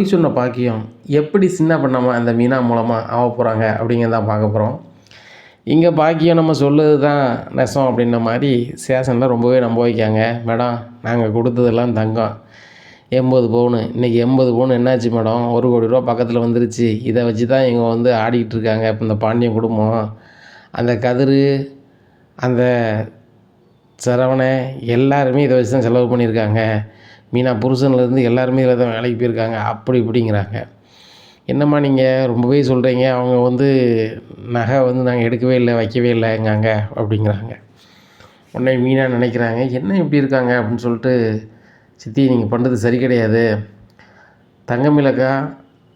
பொய் சொன்ன பாக்கியம் எப்படி சின்ன பண்ணாமல் அந்த மீனா மூலமாக ஆக போகிறாங்க அப்படிங்கிறத பார்க்க போகிறோம் இங்கே பாக்கியம் நம்ம சொல்லுது தான் நெசம் அப்படின்ன மாதிரி சேஷனில் ரொம்பவே நம்ப வைக்காங்க. மேடம் நாங்கள் கொடுத்ததெல்லாம் தங்கம். எண்பது பவுனு. இன்றைக்கி எண்பது பவுன் என்னாச்சு மேடம்? ஒரு கோடி ரூபா பக்கத்தில் வந்துருச்சு. இதை வச்சு தான் இவங்க வந்து ஆடிக்கிட்டு இருக்காங்க. இப்போ இந்த பாண்டியன் குடும்பம் அந்த கதிர் அந்த சரவணை எல்லாருமே இதை வச்சு தான் செலவு பண்ணியிருக்காங்க. மீனா புருஷன்லேருந்து எல்லாருமே இதில் தான் வேலைக்கு போயிருக்காங்க. அப்படி இப்படிங்கிறாங்க. என்னம்மா நீங்கள் ரொம்பவே சொல்கிறீங்க அவங்க வந்து நகை வந்து நாங்கள் எடுக்கவே இல்லை வைக்கவே இல்லைங்காங்க அப்படிங்கிறாங்க. உடனே மீனா நினைக்கிறாங்க என்ன இப்படி இருக்காங்க? அப்படின்னு சொல்லிட்டு சித்தி நீங்கள் பண்ணுறது சரி கிடையாது. தங்கமிலக்கா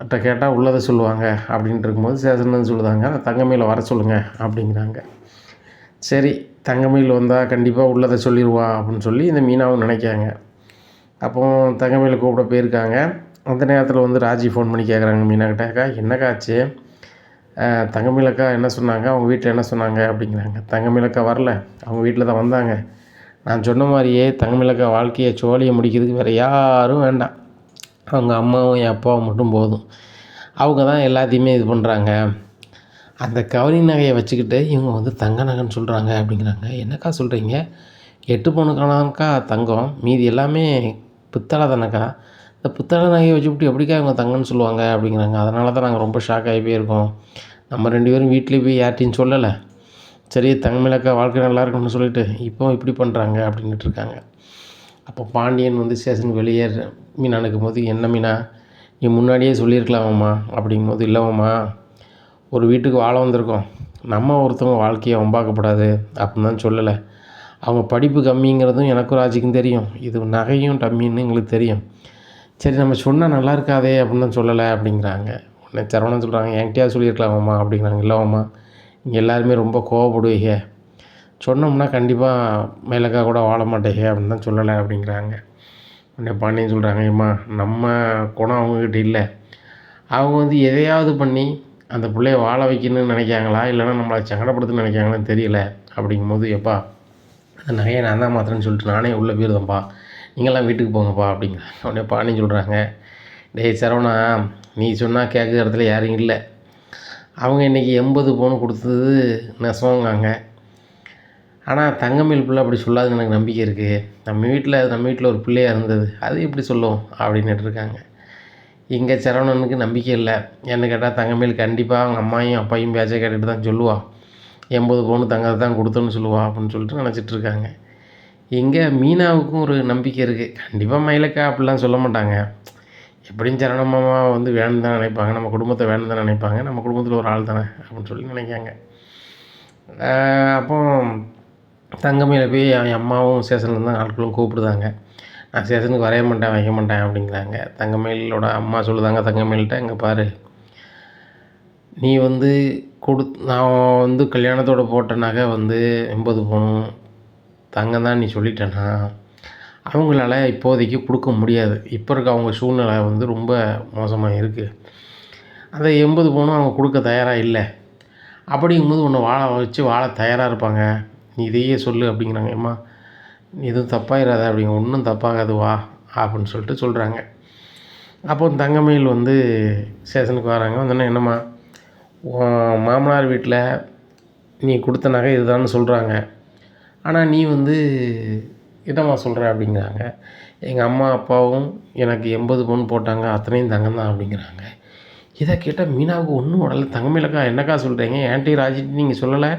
கிட்ட கேட்டால் உள்ளதை சொல்லுவாங்க. அப்படின்ட்டு இருக்கும்போது சேசன்னு சொல்லுதாங்க அந்த தங்கமயில வர சொல்லுங்கள் அப்படிங்கிறாங்க. சரி தங்கமையில் வந்தால் கண்டிப்பாக உள்ளதை சொல்லிடுவா அப்படின்னு சொல்லி இந்த மீனாவும் நினைக்காங்க அப்போ தங்கமயில கூப்பிட போயிருக்காங்க. அந்த நேரத்தில் வந்து ராஜி ஃபோன் பண்ணி கேட்குறாங்க மீனாக்கிட்ட அக்கா என்னக்கா ஆச்சு? தங்கமயிலக்கா என்ன சொன்னாங்க? அவங்க வீட்டில் என்ன சொன்னாங்க? அப்படிங்கிறாங்க. தங்கமயிலக்கா வரல. அவங்க வீட்டில் தான் வந்தாங்க. நான் சொன்ன மாதிரியே தங்கமயிலக்கா வாழ்க்கையை சோழியை முடிக்கிறதுக்கு வேறு யாரும் வேண்டாம். அவங்க அம்மாவும் என் அப்பாவும் மட்டும் போதும். அவங்க தான் எல்லாத்தையுமே இது பண்ணுறாங்க அந்த கவரி நகையை வச்சுக்கிட்டு இவங்க வந்து தங்க நகைன்னு சொல்கிறாங்க அப்படிங்கிறாங்க. என்னக்கா சொல்கிறீங்க எட்டு பவுனுக்கானக்கா தங்கம். மீதி எல்லாமே பித்தளை தானக்கா இந்த பித்தளை நகையை வச்சுக்கிட்டு எப்படிக்கா இவங்க தங்கன்னு சொல்லுவாங்க அப்படிங்கிறாங்க. அதனால தான் நாங்கள் ரொம்ப ஷாக் ஆகி போயிருக்கோம். நம்ம ரெண்டு பேரும் வீட்லேயே போய் யார்ட்டையும் சொல்லலை. சரி தங்கமேலக்கா வாழ்க்கை நல்லா இருக்கும்னு சொல்லிட்டு இப்போ இப்படி பண்ணுறாங்க அப்படின்ட்டு இருக்காங்க. அப்போ பாண்டியன் வந்து ஸ்டேஷன் வெளியே மீனா போது என்ன மீனா? நீ முன்னாடியே சொல்லியிருக்கலாமாம்மா? அப்படிங்கும்போது இல்லைவாம்மா ஒரு வீட்டுக்கு வாழ வந்திருக்கோம். நம்ம ஒருத்தவங்க வாழ்க்கையை ஒம்பாக்கப்படாது அப்படின்னு தான் சொல்லலை. அவங்க படிப்பு கம்மிங்கிறதும் எனக்கும் ராஜிக்கும் தெரியும். இது நகையும் டம்மின்னு எங்களுக்கு தெரியும். சரி நம்ம சொன்னால் நல்லா இருக்காதே அப்படின்னு தான் சொல்லலை அப்படிங்கிறாங்க. உடனே சரவணன் சொல்கிறாங்க என்கிட்டயா சொல்லியிருக்கலாமாம்மா? அப்படிங்கிறாங்க. இல்லைம்மா இங்கே எல்லாருமே ரொம்ப கோவப்படுவீங்க. சொன்னோம்னா கண்டிப்பாக மேலக்கா கூட வாழ மாட்டேங்க அப்படின்னு தான் சொல்லலை அப்படிங்கிறாங்க. உடனே பாண்டியன் சொல்கிறாங்க ஏம்மா நம்ம குணம் அவங்கக்கிட்ட இல்லை. அவங்க வந்து எதையாவது பண்ணி அந்த பிள்ளைய வாழ வைக்கணும்னு நினைக்காங்களா இல்லைன்னா நம்மளை சங்கடப்படுத்துன்னு நினைக்காங்களான்னு தெரியல. அப்படிங்கும்போது எப்பா அந்த நகையை நான் தான் மாத்திரன்னு சொல்லிட்டு நானே உள்ளே போயிருந்தேன்ப்பா நீங்களாம் வீட்டுக்கு போங்கப்பா அப்படிங்கிற உடனே பாண்டியன் சொல்கிறாங்க டேய் சரவணா நீ சொன்னால் கேட்குற இடத்துல யாரும் இல்லை. அவங்க இன்றைக்கி எண்பது பவுன் கொடுத்தது நெசவங்காங்க. ஆனால் தங்கமேல் பிள்ளை அப்படி சொல்லாதுன்னு எனக்கு நம்பிக்கை இருக்குது நம்ம வீட்டில் நம்ம வீட்டில் ஒரு பிள்ளையாக இருந்தது அது எப்படி சொல்லும்? அப்படின்னுட்டு இருக்காங்க. இங்கே சரவணனுக்கு நம்பிக்கை இல்லை. என்ன கேட்டால் தங்கமேல் கண்டிப்பாக அவங்க அம்மாயும் அப்பாயும் பேச்சை கேட்டுட்டு தான் சொல்லுவாள் எண்பது பவுன் தங்கத்தை தான் கொடுத்தோன்னு சொல்லுவா அப்படின்னு சொல்லிட்டு நினச்சிட்டு இருக்காங்க. இங்கே மீனாவுக்கும் ஒரு நம்பிக்கை இருக்குது கண்டிப்பாக மயிலக்கா அப்படிலாம் சொல்ல மாட்டாங்க. எப்படியும் சரண மாமா வந்து வேணும் தான் நினைப்பாங்க. நம்ம குடும்பத்தை வேணும் தான் நினைப்பாங்க. நம்ம குடும்பத்தில் ஒரு ஆள் தானே அப்படின்னு சொல்லி நினைக்காங்க. அப்போ தங்கமையில் போய் என் அம்மாவும் ஸ்டேஷனில் தான் ஆட்களும் கூப்பிடுதாங்க. நான் ஸ்டேஷனுக்கு வரைய மாட்டேன் வைக்க மாட்டேன் அப்படிங்கிறாங்க. தங்கமயிலோட அம்மா சொல்லுதாங்க தங்கமயில்கிட்ட இங்கே பாரு. நீ வந்து கொடு நான் வந்து கல்யாணத்தோட போட்ட நகை வந்து எண்பது பவுன் தங்கம் தான் நீ சொல்லிட்டேன்னா அவங்களால இப்போதைக்கு கொடுக்க முடியாது. இப்போ இருக்க அவங்க சூழ்நிலை வந்து ரொம்ப மோசமாக இருக்குது அந்த எண்பது பவுனும் அவங்க கொடுக்க தயாராக இல்லை. அப்படிங்கும்போது உன்னை வாழ வச்சு வாழ தயாராக இருப்பாங்க. நீ இதையே சொல்லு அப்படிங்கிறாங்க. ஏம்மா எதுவும் தப்பாயிராத அப்படிங்க. ஒன்றும் தப்பாகாது வா அப்படின்னு சொல்லிட்டு சொல்கிறாங்க அப்போ தங்கமயில் வந்து ஸ்டேஷனுக்கு வராங்க. வந்தோன்னே என்னம்மா மாமனார் வீட்டில் நீ கொடுத்த நகை இதுதான்னு சொல்கிறாங்க. ஆனால் நீ வந்து என்னம்மா சொல்கிற அப்படிங்கிறாங்க. எங்கள் அம்மா அப்பாவும் எனக்கு எண்பது பவுன் போட்டாங்க அத்தனையும் தங்கம் தான் அப்படிங்கிறாங்க. இதை கேட்டால் மீனாவுக்கு ஒன்றும் உடல தங்கமேலக்கா என்னக்கா சொல்கிறீங்க? ஏன்ட்டி ராஜிட்டு நீங்கள் சொல்லலை?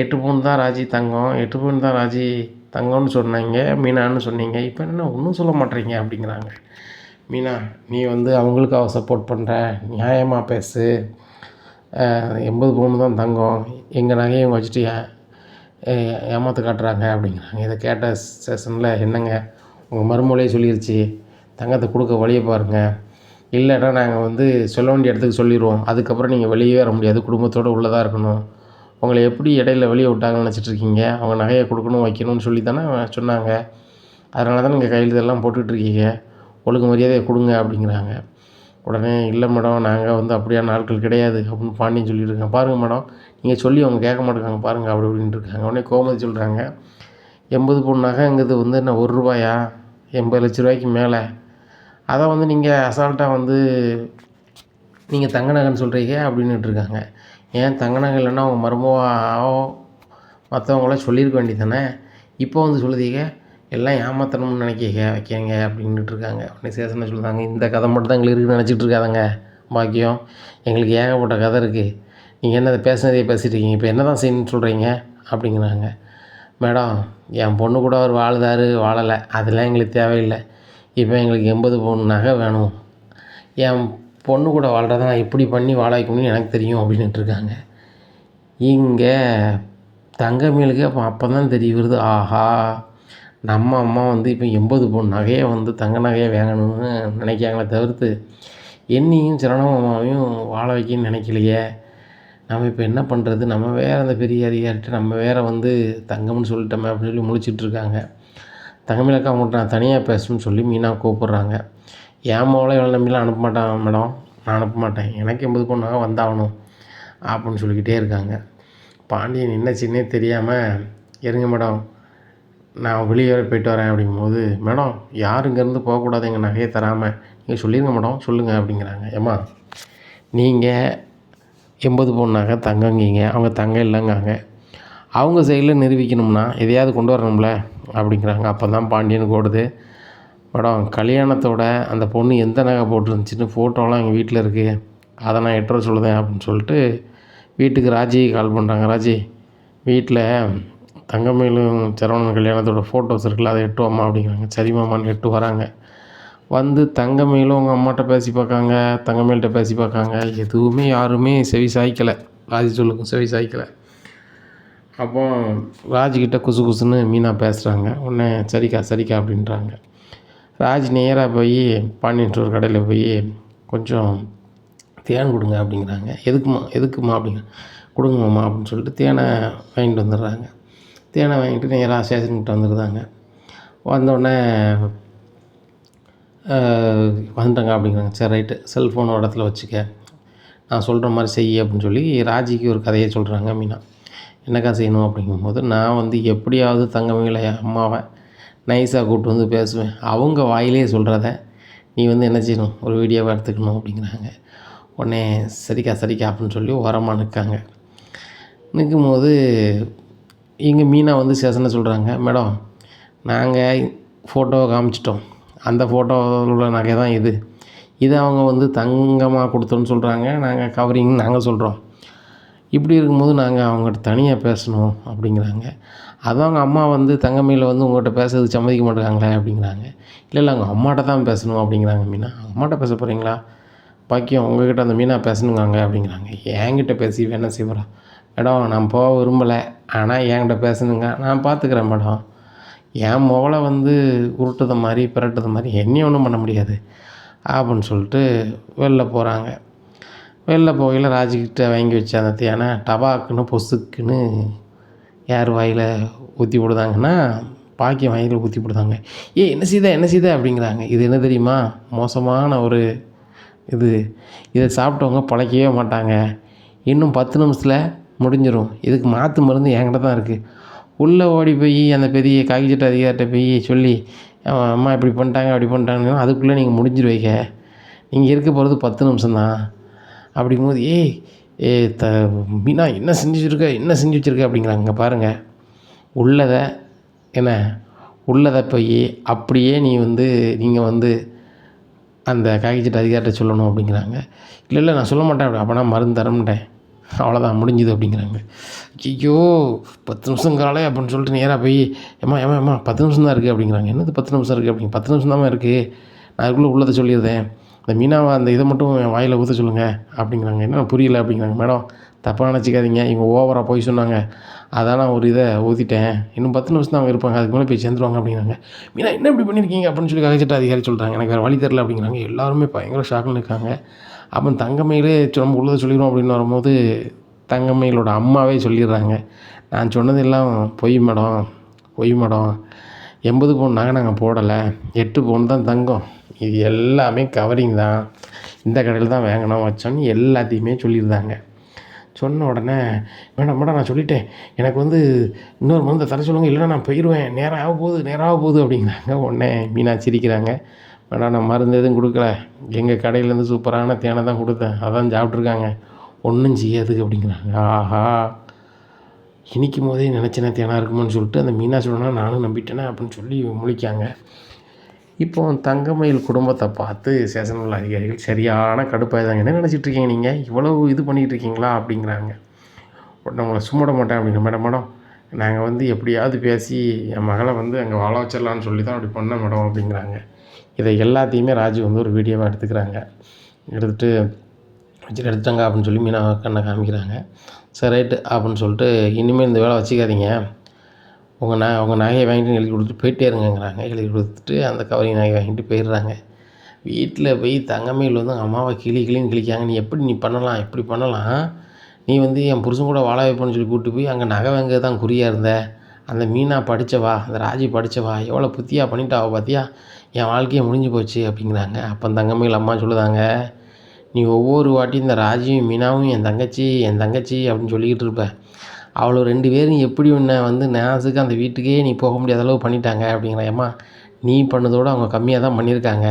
எட்டு பவுன் தான் ராஜி தங்கம் எட்டு பவுன் தான் ராஜி தங்கம்னு சொன்னாங்க மீனான்னு சொன்னீங்க. இப்போ என்ன ஒன்றும் சொல்ல மாட்டேறீங்க அப்படிங்கிறாங்க. மீனா நீ வந்து அவங்களுக்காக சப்போர்ட் பண்ணுற நியாயமாக பேசு. எண்பது பவுன் தான் தங்கம். எங்கள் நகையை இவங்க வச்சுட்டு ஏன் ஏ- காட்டுறாங்க அப்படிங்கிறாங்க. இதை கேட்ட செஷனில் என்னங்க? உங்கள் மறுமொழியே சொல்லிருச்சு. தங்கத்தை கொடுக்க வழியை பாருங்கள் இல்லைன்னா நாங்கள் வந்து சொல்ல வேண்டிய இடத்துக்கு சொல்லிடுவோம். அதுக்கப்புறம் நீங்கள் வெளியே வர முடியாது. குடும்பத்தோடு உள்ளதாக இருக்கணும். உங்களை எப்படி இடையில வெளியே விட்டாங்கன்னு நினச்சிட்ருக்கீங்க அவங்க நகையை கொடுக்கணும் வைக்கணும்னு சொல்லி தானே சொன்னாங்க. அதனால தான் நீங்கள் கையில இதெல்லாம் போட்டுக்கிட்டு இருக்கீங்க. ஒழுங்கு மரியாதையை கொடுங்க அப்படிங்கிறாங்க. உடனே இல்லை மேடம் நாங்கள் வந்து அப்படியான ஆட்கள் கிடையாது அப்படின்னு பாண்டியன் சொல்லியிருக்காங்க பாருங்கள் மேடம் நீங்கள் சொல்லி அவங்க கேட்க மாட்டேங்காங்க பாருங்கள் அப்படி இப்படின்ட்டு இருக்காங்க. உடனே கோமதி சொல்கிறாங்க எண்பது பவுன் நகைங்கிறது வந்து என்ன ஒரு ரூபாயா? எண்பது லட்ச ரூபாய்க்கு மேலே. அதை வந்து நீங்கள் அசால்ட்டாக வந்து நீங்கள் தங்க நகைன்னு சொல்கிறீங்க அப்படின்னுட்டு இருக்காங்க. ஏன்? தங்க நகை இல்லைன்னா அவங்க மருமவாவோ மற்றவங்களாம் சொல்லியிருக்க வேண்டியதானே இப்போ வந்து சொல்லுதீங்க எல்லாம் ஏமாத்தணும்னு நினைக்க வைக்கங்க அப்படின்னுட்டு இருக்காங்க. உடனே சேஷனை சொல்லுதாங்க இந்த கதை மட்டும் தான் எங்களுக்கு இருக்குன்னு நினச்சிட்டு இருக்காதங்க. பாக்கியம் எங்களுக்கு ஏகப்பட்ட கதை இருக்குது நீங்கள் என்ன பேசுனதே பேசிட்டு இருக்கீங்க. இப்போ என்ன தான் செய்யணும்னு சொல்கிறீங்க அப்படிங்கிறாங்க. மேடம் என் பொண்ணு கூட அவர் வாழுதாரு வாழலை. அதெல்லாம் எங்களுக்கு தேவையில்லை. இப்போ எங்களுக்கு எண்பது பவுன் நகை வேணும். என் பொண்ணு கூட வாழ்கிறத நான் எப்படி பண்ணி வாழ வைக்கணும்னு எனக்கு தெரியும் அப்படின்னுட்டு இருக்காங்க. இங்கே தங்கமேலுக்கு அப்போ அப்போ தான் தெரிய வருது. ஆஹா நம்ம அம்மா வந்து இப்போ எண்பது பவுன் நகையை வந்து தங்க நகையை வாங்கணும்னு நினைக்காங்களே தவிர்த்து என்னையும் சரணமாமாவையும் வாழ வைக்கணும்னு நினைக்கலையே. நம்ம இப்போ என்ன பண்ணுறது நம்ம வேறு அந்த பெரிய அதிகாரிட்ட நம்ம வேறு வந்து தங்கம்னு சொல்லிட்டோமே அப்படின்னு சொல்லி முழிச்சிட்ருக்காங்க தங்கமிழக்கா தங்கமேலக்கா அவங்கள்ட்ட நான் தனியாக பேசணும்னு சொல்லி மீனா கூப்பிட்றாங்க. என் மோளை இவ்வளோ நம்பிலாம் அனுப்ப மாட்டான் மேடம். நான் அனுப்ப மாட்டேன். எனக்கு எண்பது பொண்ணாக வந்தாகணும் அப்படின்னு சொல்லிக்கிட்டே இருக்காங்க. பாண்டியன் என்ன சின்னே தெரியாமல் இருங்க மேடம். நான் வெளியே போய்ட்டு போயிட்டு வரேன் அப்படிங்கும்போது மேடம் யாரும் இங்கேருந்து போகக்கூடாது எங்கள் நகையை தராமல் நீங்கள் சொல்லிடுங்க மேடம் சொல்லுங்கள் அப்படிங்கிறாங்க. ஏம்மா நீங்கள் எண்பது பவுன் நகை தங்கங்கீங்க அவங்க தங்கம் இல்லைங்காங்க. அவங்க சைடில் நிரூபிக்கணும்னா எதையாவது கொண்டு வரணும்ல அப்படிங்கிறாங்க. அப்போ தான் பாண்டியனுக்கு ஓடுது மேடம் கல்யாணத்தோட அந்த பொண்ணு எந்த நகை போட்டுருந்துச்சின்னு ஃபோட்டோலாம் எங்கள் வீட்டில் இருக்குது அதை நான் எட்டுற சொல்லுதேன் அப்படின்னு சொல்லிட்டு வீட்டுக்கு ராஜி கால் பண்ணுறாங்க. ராஜி வீட்டில் தங்கமயிலும் சரவணன் கல்யாணத்தோட ஃபோட்டோஸ் இருக்குல்ல அதை எட்டு அம்மா அப்படிங்கிறாங்க. சரிம்மான்னு எட்டு வராங்க. வந்து தங்கமயிலும் அவங்க அம்மாட்ட பேசி பார்க்காங்க தங்கமயில்கிட்ட பேசி பார்க்காங்க. எதுவுமே யாருமே செவி சாய்க்கலை. ராஜி சொல்லுக்கும் செவி சாய்க்கலை. அப்போ ராஜ்கிட்ட குசு குசுன்னு மீனா பேசுகிறாங்க உடனே சரிக்கா சரிக்கா அப்படின்றாங்க. ராஜ் நேராக போய் பாண்டியன் கடையில் போய் கொஞ்சம் தேன் கொடுங்க அப்படிங்கிறாங்க. எதுக்குமா எதுக்குமா அப்படிங்க கொடுங்க மாமா அப்படின்னு சொல்லிட்டு தேனை வாங்கிட்டு வந்துடுறாங்க. தேனை வாங்கிட்டு நேராக ஸ்டேஷன்கிட்ட வந்துருந்தாங்க. வந்தோடனே வந்துட்டேங்க அப்படிங்கிறாங்க. சரி ரைட்டு. செல்ஃபோன் இடத்துல வச்சுக்க. நான் சொல்கிற மாதிரி செய்ய அப்படின்னு சொல்லி ராஜிக்கு ஒரு கதையை சொல்கிறாங்க மீனா. என்னக்கா செய்யணும் அப்படிங்கும்போது நான் வந்து எப்படியாவது தங்கமயில என் அம்மாவை நைஸாக கூப்பிட்டு வந்து பேசுவேன். அவங்க வாயிலே சொல்கிறத நீ வந்து என்ன செய்யணும்? ஒரு வீடியோவை எடுத்துக்கணும் அப்படிங்கிறாங்க. உடனே சரிக்கா சரிக்கா அப்படின்னு சொல்லி ஓரமாக நிற்காங்க. நிற்கும்போது இங்கே மீனா வந்து சேஷனை சொல்கிறாங்க மேடம் நாங்கள் ஃபோட்டோவை காமிச்சிட்டோம். அந்த ஃபோட்டோவில் உள்ள நகை தான் இது. இது அவங்க வந்து தங்கமாக கொடுத்தோன்னு சொல்கிறாங்க நாங்கள் கவரிங் நாங்கள் சொல்கிறோம் இப்படி இருக்கும்போது நாங்கள் அவங்ககிட்ட தனியாக பேசணும் அப்படிங்கிறாங்க. அதுவும் அவங்க அம்மா வந்து தங்கமையில் வந்து உங்கள்கிட்ட பேசுறது சம்மதிக்க மாட்டேங்கிறாங்களே அப்படிங்கிறாங்க. இல்லை இல்லை அவங்க அம்மாட்ட தான் பேசணும் அப்படிங்கிறாங்க மீனா. அம்மாட்ட பேச போகிறீங்களா பாக்கியம் உங்ககிட்ட அந்த மீனா பேசணுங்காங்க அப்படிங்கிறாங்க. என்கிட்ட பேசி வேணா செய்வரா? மேடம் நான் போக விரும்பலை. ஆனால் என்கிட்ட பேசணுங்க நான் பார்த்துக்கிறேன் மேடம். என் முகலை வந்து உருட்டுத மாதிரி பிரட்டுத மாதிரி என்னையும் ஒன்றும் பண்ண முடியாது. அப்படின்னு சொல்லிட்டு வெளில போகிறாங்க வெளில போகையில் ராஜுக்கிட்ட வாங்கி வச்ச அந்த தேனை டபாக்குன்னு பொசுக்குன்னு யார் வாயில் ஊற்றி விடுதாங்கன்னா பாக்கியம் வாயில் ஊற்றி விடுதாங்க ஏ என்ன செய்த? என்ன செய்த? அப்படிங்கிறாங்க. இது என்ன தெரியுமா? மோசமான ஒரு இது. இதை சாப்பிட்டவங்க பிழைக்கவே மாட்டாங்க. இன்னும் பத்து நிமிஷத்தில் முடிஞ்சிடும் இதுக்கு மாற்று மருந்து என்கிட்ட தான் இருக்குது உள்ளே ஓடி போய் அந்த பெரிய காகிச்சட்ட அதிகாரிட்ட போய் சொல்லி "அம்மா, அம்மா இப்படி பண்ணிட்டாங்க அப்படி பண்ணிட்டாங்கன்னா அதுக்குள்ளே நீங்கள் முடிஞ்சிருவீங்க நீங்கள் இருக்க போகிறது பத்து நிமிஷம்தான் அப்படிங்கும்போது ஏய் ஏ த மீனா என்ன செஞ்சு வச்சுருக்க? என்ன செஞ்சு வச்சுருக்க? அப்படிங்கிறாங்க. பாருங்கள் உள்ளதை என்ன? உள்ளதை போய் அப்படியே நீ வந்து நீங்கள் வந்து அந்த காய்ச்சல் அதிகாரிட்ட சொல்லணும் அப்படிங்கிறாங்க. இல்லை இல்லை நான் சொல்ல மாட்டேன். அப்போ நான் மருந்து தரமாட்டேன் அவ்வளோதான் முடிஞ்சுது அப்படிங்கிறாங்க. ஐயோ பத்து நிமிஷம் காலை அப்படின்னு சொல்லிட்டு நேராக போய் ஏம்மா ஏம்மா ஏமா பத்து நிமிஷம் தான் இருக்குது அப்படிங்கிறாங்க. என்னது பத்து நிமிஷம் இருக்குது அப்படிங்க பத்து நிமிஷம் தான் இருக்குது நான் அதுக்குள்ளே உள்ளதை சொல்லியிருந்தேன் இந்த மீனாவை அந்த இதை மட்டும் என் வாயில் ஊற்ற சொல்லுங்கள் அப்படிங்கிறாங்க. என்ன புரியல அப்படிங்கிறாங்க. மேடம் தப்பாக நினச்சிக்காதீங்க. இவங்க ஓவராக போய் சொன்னாங்க. அதான் நான் ஒரு இதை ஊற்றிட்டேன் இன்னும் பத்து நிமிஷம் தான் அவங்க இருப்பாங்க. அதுக்கு மேலே போய் சேர்ந்துருவாங்க அப்படிங்கிறாங்க. மீனா என்ன இப்படி பண்ணியிருக்கீங்க? அப்படின்னு சொல்லி கதைச்சிட்டு அதிகாரி சொல்கிறாங்க எனக்கு வேறு வழி தெரில அப்படிங்கிறாங்க. எல்லாருமே பயங்கர ஷாக்கில் இருக்காங்க. அப்போ தங்கமயிலே நம்ம உள்ளதை சொல்லிடுவோம் அப்படின்னு வரும்போது தங்கமயிலோட அம்மாவே சொல்லிடுறாங்க. நான் சொன்னதெல்லாம் பொய் மேடம் பொய் மேடம். எண்பது பவுன் நாங்கள் போடலை. எட்டு பவுன் தான் தங்கம். இது எல்லாமே கவரிங் தான். இந்த கடையில் தான் வாங்கினோம் வச்சோன்னு எல்லாத்தையுமே சொல்லியிருந்தாங்க சொன்ன உடனே மேடம் மேடம் நான் சொல்லிட்டேன். எனக்கு வந்து இன்னொரு மருந்து தர சொல்லுங்கள் இல்லைன்னா நான் போயிடுவேன் நேரம் ஆக போகுது நேரம் ஆக போகுது அப்படிங்கிறாங்க. உடனே மீனா சிரிக்கிறாங்க. வேணா நான் மருந்து எதுவும் கொடுக்கல. எங்கள் கடையிலேருந்து சூப்பரான தேனை தான் கொடுத்தேன். அதான் சாப்பிட்ருக்காங்க ஒன்றும் செய்யாதுக்கு அப்படிங்கிறாங்க. ஆஹா. இனிக்கும் போதே நினச்சினா தேனாக இருக்குமோன்னு சொல்லிட்டு அந்த மீனா சொன்னா நானும் நம்பிட்டேனே அப்படின்னு சொல்லி முழிக்காங்க. இப்போ தங்கமயில் குடும்பத்தை பார்த்து சேஷன் உள்ள அதிகாரிகள் சரியான கடுப்பாயிதாங்க என்ன நினச்சிட்ருக்கீங்க நீங்கள் இவ்வளவு இது பண்ணிகிட்டு இருக்கீங்களா? அப்படிங்கிறாங்க. உடனே உங்களை சும்மிட மாட்டேன் அப்படிங்கிற மேடம் மேடம் நாங்கள் வந்து எப்படியாவது பேசி என் மகளை வந்து அங்கே வாழ வச்சிடலான்னு சொல்லி தான் அப்படி பண்ண மேடம் அப்படிங்கிறாங்க. இதை எல்லாத்தையுமே ராஜீவ் வந்து ஒரு வீடியோவாக எடுத்துக்கிறாங்க. எடுத்துகிட்டு வச்சுட்டு எடுத்துட்டாங்க அப்படின்னு சொல்லி மீனா கண்ணை காமிக்கிறாங்க. சரி ரைட்டு அப்படின்னு சொல்லிட்டு இனிமேல் இந்த வேலை வச்சுக்காதீங்க. உங்கள் ந உங்கள் நகையை வாங்கிட்டு எழுதி கொடுத்துட்டு போயிட்டே இருங்கங்கிறாங்க. எழுதி கொடுத்துட்டு அந்த கவரிங் நகையை வாங்கிட்டு போயிடுறாங்க. வீட்டில் போய் தங்கமையில் வந்து அம்மாவை கிளி கிளின்னு கிழிக்காங்க. நீ எப்படி நீ பண்ணலாம் எப்படி பண்ணலாம்? நீ வந்து என் புருஷன் கூட வாழ வைப்பேன்னு சொல்லி கூப்பிட்டு போய் அங்கே நகை வாங்க தான் குறியாக இருந்த? அந்த மீனா படித்தவா அந்த ராஜி படித்தவா எவ்வளோ புத்தியாக பண்ணிட்டாவா பார்த்தியா என் வாழ்க்கையே முடிஞ்சு போச்சு அப்படிங்கிறாங்க. அப்போ தங்கமயில் அம்மா சொல்லுதாங்க நீ ஒவ்வொரு வாட்டியும் இந்த ராஜியும் மீனாவும் என் தங்கச்சி என் தங்கச்சி அப்படின்னு சொல்லிக்கிட்டு இருப்ப. அவ்வளோ ரெண்டு பேரும் எப்படி உன்னை வந்து நேசுக்கு அந்த வீட்டுக்கே நீ போக முடியாத அளவு பண்ணிட்டாங்க அப்படிங்கிற ஏம்மா நீ பண்ணதோடு அவங்க கம்மியாக தான் பண்ணியிருக்காங்க.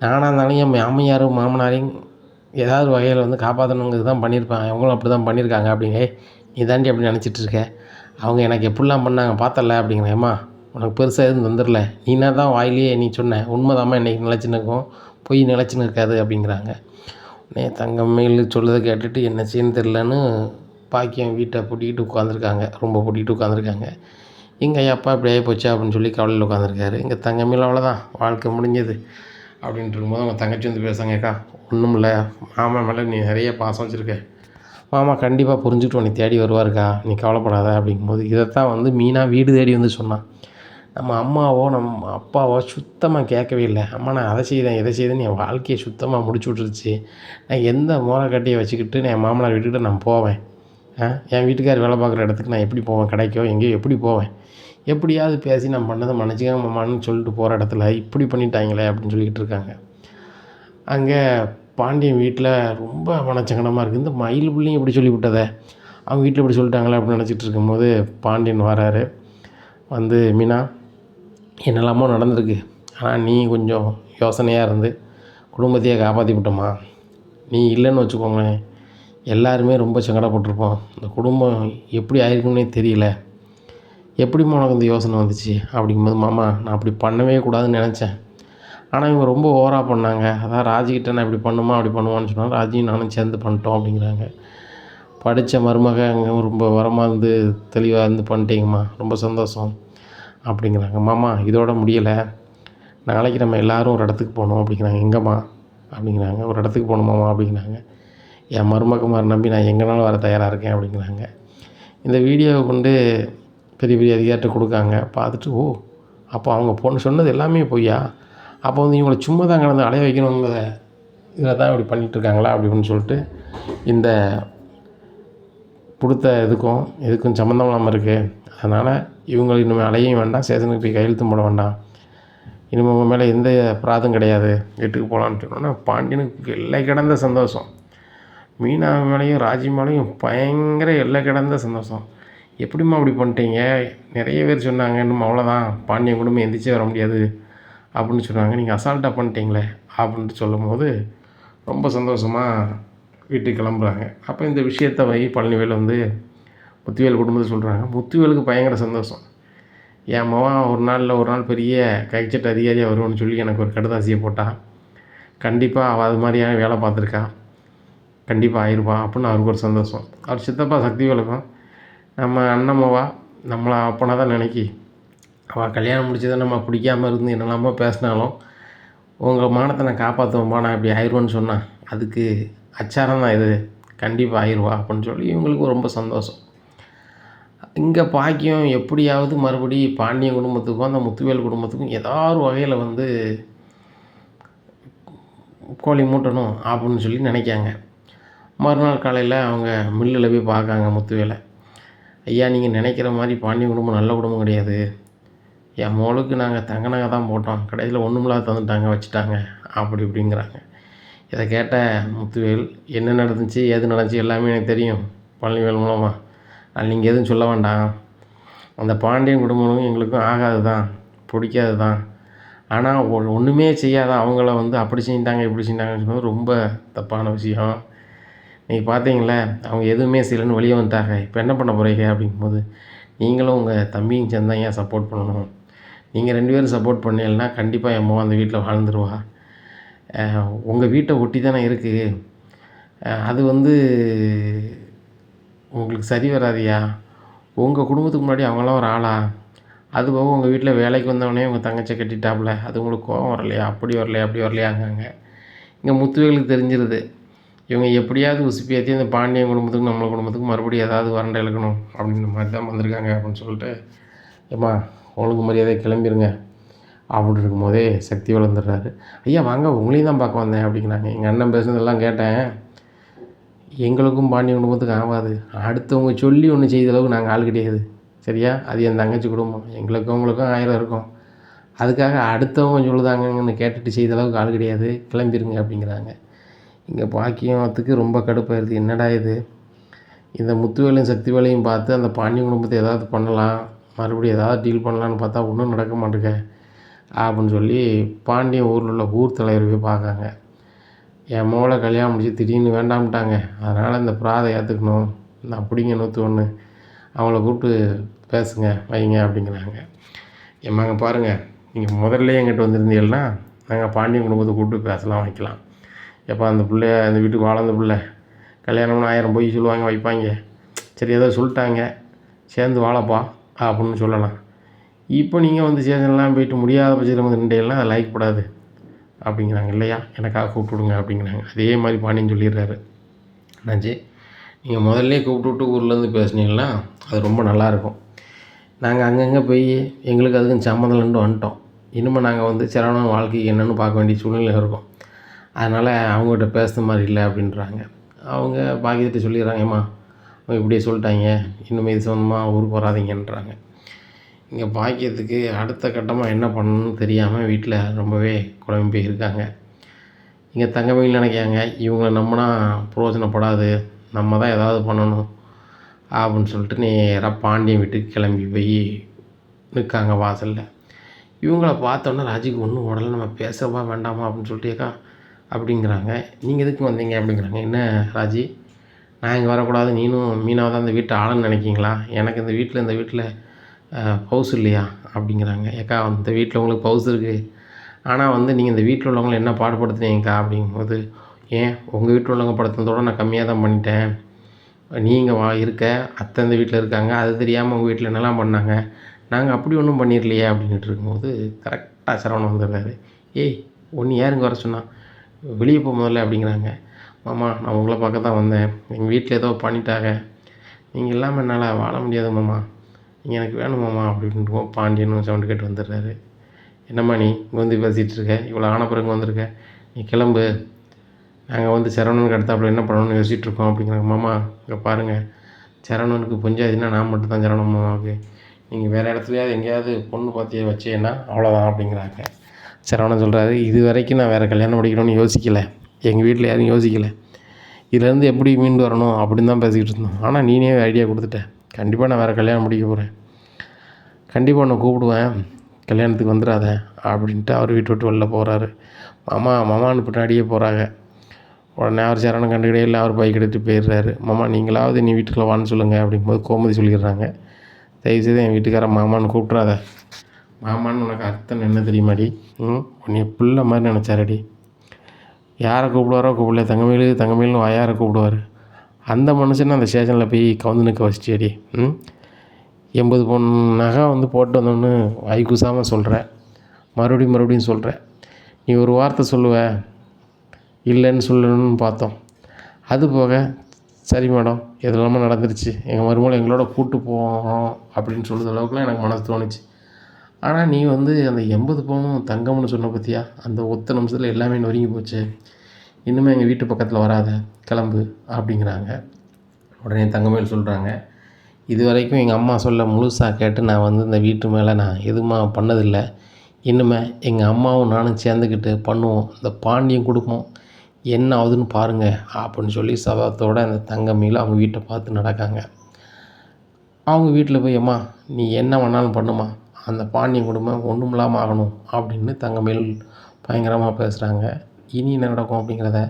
நானாக இருந்தாலும் என் மாமியாரும் மாமனாரையும் ஏதாவது வகையில் வந்து காப்பாற்றணுங்கிறது தான் பண்ணியிருப்பாங்க அவங்களும் அப்படி தான் பண்ணியிருக்காங்க அப்படிங்க. நீ தாண்டி அப்படி நினச்சிட்ருக்க அவங்க எனக்கு எப்படிலாம் பண்ணாங்க பார்த்தல அப்படிங்கிறேன் ஏம்மா உனக்கு பெருசாக எதுவும் தந்துடல. நீனா தான் வாயிலேயே நீ சொன்ன உண்மைதாம்மா இன்றைக்கி நிலச்சின்னு இருக்கும் பொய் நிலச்சின்னு இருக்காது அப்படிங்கிறாங்க. உடனே தங்கம்மையில் சொல்லுறதை கேட்டுட்டு என்ன செய்யன்னு தெரிலன்னு பாக்கியம் வீட்டை பூட்டிக்கிட்டு உட்காந்துருக்காங்க ரொம்ப பூட்டிக்கிட்டு உட்காந்துருக்காங்க எங்கள் அப்பா இப்படி ஆகி போச்சா அப்படின்னு சொல்லி கவலையில் உட்காந்துருக்காரு எங்கள் தங்கமயில் அவ்வளோதான் வாழ்க்கை முடிஞ்சது அப்படின்ட்டு இருக்கும்போது அவங்க தங்கச்சி வந்து பேசுகிறாங்கக்கா ஒன்றும் இல்லை மாமா மேலே நீ நிறைய பாசம் வச்சுருக்க. மாமா கண்டிப்பாக புரிஞ்சுக்கிட்டு உன்னை தேடி வருவாருக்கா. நீ கவலைப்படாத அப்படிங்கும்போது இதைத்தான் வந்து மீனாக வீடு தேடி வந்து சொன்னான் நம்ம அம்மாவோ நம்ம அப்பாவோ சுத்தமாக கேட்கவே இல்லை. அம்மா நான் அதை செய்தேன் இதை செய்தேன். என் வாழ்க்கையை சுத்தமாக முடிச்சு விட்ருச்சு நான் எந்த கட்டியை வச்சுக்கிட்டு நான் என் மாமனார் வீட்டுக்கிட்ட நான் போவேன். ஆ? என் வீட்டுக்கார் வேலை பார்க்குற இடத்துக்கு நான் எப்படி போவேன்? கிடைக்கோ எங்கேயோ எப்படி போவேன்? எப்படியாவது பேசி நான் பண்ணதை மன்னிச்சுக்க மாமான்னு சொல்லிட்டு போகிற இடத்துல இப்படி பண்ணிட்டாங்களே அப்படின்னு சொல்லிக்கிட்டு இருக்காங்க. அங்கே பாண்டியன் வீட்டில் ரொம்ப மனச்சங்கடமாக இருக்குது இந்த மயில் பிள்ளையும் இப்படி சொல்லிவிட்டதே. அவங்க வீட்டில் இப்படி சொல்லிட்டாங்களே அப்படின்னு நினச்சிட்டு இருக்கும்போது பாண்டியன் வராரு. வந்து மீனா என்னெல்லாமோ நடந்திருக்கு. ஆனால் நீ கொஞ்சம் யோசனையாக இருந்து குடும்பத்தையே காப்பாற்றி விட்டோமா? நீ இல்லைன்னு வச்சுக்கோங்களேன். எல்லாருமே ரொம்ப சங்கடப்பட்டிருப்போம். இந்த குடும்பம் எப்படி ஆயிருக்குன்னே தெரியல. எப்படிம்மா உனக்கு இந்த யோசனை வந்துச்சு? அப்படிங்கும்போது மாமா நான் அப்படி பண்ணவே கூடாதுன்னு நினச்சேன். ஆனால் இவங்க ரொம்ப ஓவராக பண்ணாங்க. அதான் ராஜிக்கிட்ட நான் இப்படி பண்ணுமா அப்படி பண்ணுவான்னு சொன்னாங்க. ராஜியும் நானும் சேர்ந்து பண்ணிட்டோம் அப்படிங்கிறாங்க. படித்த மருமக அங்கே ரொம்ப வரமாக இருந்து தெளிவாக இருந்து பண்ணிட்டீங்கம்மா. ரொம்ப சந்தோஷம் அப்படிங்கிறாங்க. மாமா இதோட முடியலை. நாளைக்கு நம்ம எல்லாரும் ஒரு இடத்துக்கு போகணும் அப்படிங்கிறாங்க. எங்கம்மா? அப்படிங்கிறாங்க. ஒரு இடத்துக்கு போகணுமாம்மா அப்படிங்கிறாங்க. என் மருமகமார் நம்பி நான் எங்கேனாலும் வர தயாராக இருக்கேன் அப்படிங்கிறாங்க. இந்த வீடியோவை கொண்டு பெரிய பெரிய அதிகாரிட்ட கொடுக்காங்க. பார்த்துட்டு ஓ அப்போ அவங்க பொண்ணு சொன்னது எல்லாமே பொய்யா? அப்போ வந்து இவங்களை சும்மா தான் கடந்து அலைய வைக்கணுங்கிற இதில் தான் இப்படி பண்ணிகிட்ருக்காங்களா அப்படின்னு சொல்லிட்டு இந்த கொடுத்த இதுக்கும் இதுக்கும் சம்மந்தம் இல்லாமல் இருக்குது அதனால் இவங்களை இனிமேல் அலையும் வேண்டாம் ஸ்டேஷனுக்கு போய் கையெழுத்தும் போட வேண்டாம். இனிமேல் உங்கள் மேலே எந்த பிராதம் கிடையாது. வீட்டுக்கு போகலான்னு சொன்னோன்னா பாண்டியனுக்கு எல்லை கிடந்த சந்தோஷம். மீனா மேலேயும் ராஜி மேலேயும் பயங்கர எல்லை கிடந்த சந்தோஷம். எப்படிம்மா அப்படி பண்ணிட்டீங்க? நிறைய பேர் சொன்னாங்க இன்னும் அவ்வளோதான் பாண்டியன் குடும்பம் எந்திரிச்சே வர முடியாது. அப்படின்னு சொன்னாங்க. நீங்கள் அசால்ட்டாக பண்ணிட்டீங்களே அப்படின்ட்டு சொல்லும் போது ரொம்ப சந்தோஷமாக வீட்டுக்கு கிளம்புறாங்க. அப்போ இந்த விஷயத்தை வை பழனிவேல் வந்து முத்துவேல் குடும்பத்தை சொல்கிறாங்க முத்துவேலுக்கு பயங்கர சந்தோஷம். என் மகன் ஒரு நாளில் ஒரு நாள் பெரிய கைச்சட்ட அதிகாரியாக வருவோம்னு சொல்லி எனக்கு ஒரு கடுதாசியை போட்டான் கண்டிப்பாக அவள் அது மாதிரியான வேலை பார்த்துருக்கா. கண்டிப்பாக ஆயிருப்பா அப்படின்னு அவருக்கு ஒரு சந்தோஷம். அவர் சித்தப்பா சக்தி விளக்கம். நம்ம அண்ணம்மாவா நம்மளை அப்பனா தான் நினைக்கி அவள் கல்யாணம் முடிச்சதை நம்ம பிடிக்காம இருந்து என்னெல்லாமோ பேசினாலும் உங்கள் மானத்தை நான் காப்பாற்றுவேன்ப்பா நான் இப்படி ஆயிடுவேன்னு சொன்னேன் அதுக்கு அச்சாரம் தான் இது. கண்டிப்பாக ஆயிடுவா அப்படின்னு சொல்லி இவங்களுக்கு ரொம்ப சந்தோஷம். இங்கே பாக்கியம் எப்படியாவது மறுபடி பாண்டியன் குடும்பத்துக்கும் அந்த முத்துவேல் குடும்பத்துக்கும் ஏதாவது வகையில் வந்து கோழி மூட்டணும் அப்படின்னு சொல்லி நினைக்காங்க. மறுநாள் காலையில் அவங்க மில்லில் போய் பார்க்காங்க முத்துவேலை. ஐயா நீங்கள் நினைக்கிற மாதிரி பாண்டியன் குடும்பம் நல்ல குடும்பம் கிடையாது. என் மோளுக்கு நாங்கள் தங்க நகை தான் போட்டோம். கடைசியில் ஒன்றுமில்லாத தந்துட்டாங்க வச்சுட்டாங்க. அப்படி இப்படிங்கிறாங்க. இதை கேட்ட முத்துவேல் என்ன நடந்துச்சு எது நடந்துச்சு எல்லாமே எனக்கு தெரியும். பழனிவேல் மூலமாக அது நீங்கள் எதுவும் சொல்ல வேண்டாம். அந்த பாண்டியன் குடும்பமும் எங்களுக்கும் ஆகாது தான் பிடிக்காது தான் ஆனால் ஒ ஒன்றுமே செய்யாத அவங்கள வந்து அப்படி செஞ்சிட்டாங்க இப்படி செஞ்சாங்கன்னு சொன்னது ரொம்ப தப்பான விஷயம். நீங்கள் பார்த்தீங்களே அவங்க எதுவுமே செய்யலைன்னு வெளியே வந்துட்டாங்க. இப்போ என்ன பண்ண போகிறீங்க அப்படிங்கும்போது நீங்களும் உங்கள் தம்பியும் சேர்ந்தாங்க ஏன் சப்போர்ட் பண்ணணும்? நீங்கள் ரெண்டு பேரும் சப்போர்ட் பண்ணலைன்னா கண்டிப்பாக என் மகன் அந்த வீட்டில் வாழ்ந்துருவா. உங்கள் வீட்டை ஒட்டி தானே இருக்குது அது வந்து உங்களுக்கு சரி வராதியா? உங்கள் குடும்பத்துக்கு முன்னாடி அவங்களாம் ஒரு ஆளா? அது போக உங்கள் வீட்டில் வேலைக்கு வந்தவொடனே உங்கள் தங்கச்சை கட்டிட்டாப்புல அது உங்களுக்கு கோபம் வரலையா? அப்படி வரலையா? அப்படி வரலையாங்காங்க. இங்கே முத்துவேலுக்கு தெரிஞ்சிருது. இவங்க எப்படியாவது உசுப்பேற்றி அந்த பாண்டியன் குடும்பத்துக்கும் நம்ம குடும்பத்துக்கும் மறுபடியும் ஏதாவது வறண்ட இழக்கணும் அப்படின்ற மாதிரி தான் வந்திருக்காங்க அப்படின்னு சொல்லிட்டு. ஏம்மா ஒழுங்கு மரியாதை கிளம்பிருங்க. அப்படி இருக்கும்போதே சக்தி வளர்ந்துடுறாரு. ஐயா வாங்க உங்களையும் தான் பார்க்க வந்தேன் அப்படிங்கிறாங்க. எங்கள் அண்ணன் பேசுனதெல்லாம் கேட்டேன். எங்களுக்கும் பாண்டி குடும்பத்துக்கும் ஆகாது. அடுத்தவங்க சொல்லி ஒன்று செய்த அளவுக்கு நாங்கள் ஆள் கிடையாது. சரியா? அது என் தங்கச்சி குடும்பம். எங்களுக்கும் உங்களுக்கும் ஆயிரம் இருக்கும். அதுக்காக அடுத்தவங்க சொல்லுதாங்கன்னு கேட்டுட்டு செய்த அளவுக்கு ஆள் கிடையாது. கிளம்பிருங்க அப்படிங்கிறாங்க. இங்கே பாக்கியத்துக்கு ரொம்ப கடுப்பாயிருது என்னடா இது? இந்த முத்துவேலையும் சக்திவேலையும் பார்த்து அந்த பாண்டிய குடும்பத்தை ஏதாவது பண்ணலாம். மறுபடியும் ஏதாவது டீல் பண்ணலான்னு பார்த்தா ஒன்றும் நடக்க மாட்டேங்க. அப்படின்னு சொல்லி பாண்டியன் ஊரில் உள்ள ஊர் தலைவர் போய் பார்க்காங்க. என் மோளை கல்யாணம் முடிச்சு திடீர்னு வேண்டாம்ட்டாங்க. அதனால் இந்த பிராதை ஏற்றுக்கணும் நான் பிடிங்க நூற்று ஒன்று அவங்கள கூப்பிட்டு பேசுங்க வைங்க அப்படிங்கிறாங்க. எம்மாங்க பாருங்கள் நீங்கள் முதல்ல எங்கிட்ட வந்திருந்தீங்கன்னா நாங்கள் பாண்டியன் குடும்பத்தை கூப்பிட்டு பேசலாம் வைக்கலாம். எப்போ அந்த பிள்ளைய அந்த வீட்டுக்கு வாழ்ந்த பிள்ளை. கல்யாணம்னு ஆயிரம் போய் சொல்லுவாங்க வைப்பாங்க. சரி ஏதோ சொல்லிட்டாங்க. சேர்ந்து வாழப்பா. அப்படின்னு சொல்லலாம். இப்போ நீங்கள் வந்து சேஷன்லாம் போயிட்டு முடியாத பட்சத்தில் வந்து நின்றையெல்லாம் அதை லைக் படாது. அப்படிங்கிறாங்க இல்லையா? எனக்காக கூப்பிட்டுடுங்க அப்படிங்கிறாங்க. அதே மாதிரி பாண்டியன் சொல்லிடுறாரு. என்னாச்சு நீங்கள் முதல்ல கூப்பிட்டு விட்டு ஊர்லேருந்து பேசுனீங்கன்னா அது ரொம்ப நல்லாயிருக்கும் நாங்கள் அங்கங்கே போய் எங்களுக்கு அதுக்கும் சம்மந்தம் வந்துட்டோம். இனிமேல் நாங்கள் வந்து சிரவண வாழ்க்கைக்கு என்னென்னு பார்க்க வேண்டிய சூழ்நிலை இருக்கும். அதனால் அவங்ககிட்ட பேசுகிற மாதிரி இல்லை அப்படின்றாங்க. அவங்க பாக்கியத்தை சொல்லிடுறாங்கம்மா இப்படி இப்படியே சொல்லிட்டாங்க. இனிமேல் இது சொந்தமாக ஊருக்கு வராதீங்கன்றாங்க. இங்கே பாக்கியத்துக்கு அடுத்த கட்டமாக என்ன பண்ணணும்னு தெரியாமல் வீட்டில் ரொம்பவே குழம்பி போயிருக்காங்க இங்கே தங்கமையில் நினைக்காங்க இவங்கள நம்மனா பிரயோஜனப்படாது நம்ம தான் ஏதாவது பண்ணணும் அப்படின்னு சொல்லிட்டு நேராக பாண்டியன் வீட்டுக்கு கிளம்பி போய் நிற்காங்க வாசலில். இவங்கள பார்த்தோன்னே ராஜிக்கு ஒன்றும் உடல நம்ம பேசவா வேண்டாமா அப்படின்னு சொல்லிட்டு ஏக்கா அப்படிங்கிறாங்க. நீங்கள் எதுக்கு வந்தீங்க அப்படிங்கிறாங்க. என்ன ராஜி? நான் இங்கே வரக்கூடாது. நீனும் மீனாவை தான் இந்த வீட்டை ஆளுன்னு நினைக்கிங்களா எனக்கு இந்த வீட்டில் இந்த வீட்டில் பவுஸ் இல்லையா? அப்படிங்கிறாங்க. ஏக்கா இந்த வீட்டில் உங்களுக்கு பவுஸ் இருக்குது ஆனால் வந்து நீங்கள் இந்த வீட்டில் உள்ளவங்களை என்ன பாடுபடுத்துனீங்கக்கா? அப்படிங்கும்போது ஏன்? உங்கள் வீட்டில் உள்ளவங்க படுத்துனதோட நான் கம்மியாக தான் பண்ணிட்டேன். நீங்கள் வா இருக்க. அத்தை இந்த வீட்டில் இருக்காங்க. அது தெரியாமல் உங்கள் வீட்டில் என்னெல்லாம் பண்ணாங்க? நாங்கள் அப்படி ஒன்றும் பண்ணிடலையே. அப்படின்ட்டு இருக்கும்போது கரெக்டாக சரவணன் வந்துடுறாரு. ஏய் ஒன்று யாருங்க வர சொன்னால் வெளியே போக முதல்ல. அப்படிங்கிறாங்க. மாமா நான் உங்களை பார்க்க தான் வந்தேன். எங்கள் வீட்டில் ஏதோ பண்ணிட்டாங்க. நீங்கள் இல்லாமல் என்னால் வாழ முடியாது மாமா. நீங்கள் எனக்கு வேணும் மாமா அப்படின்ட்டு பாண்டியனும் சவுண்டு கேட்டு வந்துடுறாரு. என்னம்மா நீ இங்கே வந்து பேசிகிட்டு இருக்க? இவ்வளோ ஆன பிறகு வந்திருக்க? நீ கிளம்பு. நாங்கள் வந்து சரவணனுக்கு அடுத்தாப்புல என்ன பண்ணணும்னு யோசிச்சுட்டு இருக்கோம் அப்படிங்கிறாங்க மாமா இங்கே பாருங்கள் சரவணனுக்கு புஞ்சாதுன்னா நான் மட்டும் தான் சரவணன் மாமாவுக்கு. நீங்கள் வேறு இடத்துலையாவது எங்கேயாவது பொண்ணு பார்த்து வச்சேன்னா அவ்வளோதான் அப்படிங்கிறாங்க. சரவணன் சொல்கிறாரு இது வரைக்கும் நான் வேறு கல்யாணம் படிக்கணும்னு யோசிக்கலை. எங்கள் வீட்டில் யாரும் யோசிக்கலை. இதுலேருந்து எப்படி மீண்டு வரணும் அப்படின்னு தான் பேசிக்கிட்டு இருந்தோம். ஆனால் நீனே ஐடியா கொடுத்துட்டேன் கண்டிப்பாக நான் வேறு கல்யாணம் முடிக்க போகிறேன் கண்டிப்பாக உன்னை கூப்பிடுவேன். கல்யாணத்துக்கு வந்துடாத அப்படின்ட்டு அவர் வீட்டு விட்டு வெளில போகிறாரு மாமா மாமான்னு பின்னாடியே போகிறாங்க உடனே அவர் சரணம் கண்டுக்கிட்டே இல்லை அவர் பைக் எடுத்துகிட்டு போயிடுறாரு. மாமா நீங்களாவது நீ வீட்டுக்குள்ளே வான்னு சொல்லுங்கள் அப்படிங்கும்போது கோமதி சொல்லிடுறாங்க. தயவுசெய்து என் வீட்டுக்கார மாமான்னு கூப்பிட்றாத மாமான்னு உனக்கு அர்த்தம் என்ன தெரியுமாடி? ம்? உன்னை பிள்ளை மாதிரி நினச்சாரடி. யாரை கூப்பிடுவாரோ கூப்பிடல. தங்கமேலு தங்கமேலுன்னு வாயார கூப்பிடுவார். அந்த மனுஷனை அந்த ஸ்டேஷனில் போய் கவுந்து நிற்க வச்சிட்டியடி ம்? எண்பது பொன் நகை வந்து போட்டு வந்தோன்னு வாய் கூசாமல் சொல்கிற மறுபடியும் மறுபடியும் சொல்கிற நீ ஒரு வார்த்தை சொல்லுவ. இல்லைன்னு சொல்லணும்னு பார்த்தோம். அது போக சரி மேடம் எது இல்லாமல் நடந்துருச்சு. எங்கள் மருமகளை எங்களோட கூட்டு போகணும் அப்படின்னு சொல்லுற அளவுக்குலாம் எனக்கு மனசு தோணுச்சு. ஆனால் நீ வந்து அந்த எண்பது பவுனும் தங்கம்னு சொன்ன பற்றியா அந்த ஒத்த நிமிஷத்தில் எல்லாமே நொறுங்கி போச்சு. இன்னுமே எங்கள் வீட்டு பக்கத்தில் வராத. கிளம்பு அப்படிங்கிறாங்க. உடனே தங்கமேல் சொல்கிறாங்க இது வரைக்கும் எங்கள் அம்மா சொல்ல முழுசாக கேட்டு நான் வந்து இந்த வீட்டு மேலே நான் எதுவுமா பண்ணதில்லை. இன்னுமே எங்கள் அம்மாவும் நானும் சேர்ந்துக்கிட்டு பண்ணுவோம். இந்த பாண்டியம் கொடுப்போம் என்ன ஆகுதுன்னு பாருங்கள் அப்படின்னு சொல்லி சபத்தோடு அந்த தங்கமையில் அவங்க வீட்டை பார்த்து நடக்காங்க. அவங்க வீட்டில் போய் அம்மா நீ என்ன வேணாலும் பண்ணுமா? அந்த பாண்டியன் குடும்பம் ஒன்றுமில்லாமல் ஆகணும் அப்படின்னு தங்கமேல் பயங்கரமாக பேசுகிறாங்க இனி என்ன நடக்கும் அப்படிங்கிறத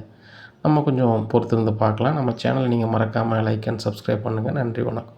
நம்ம கொஞ்சம் பொறுத்திருந்து பார்க்கலாம். நம்ம சேனலை நீங்கள் மறக்காமல் லைக் அண்ட் சப்ஸ்கிரைப் பண்ணுங்கள் நன்றி வணக்கம்.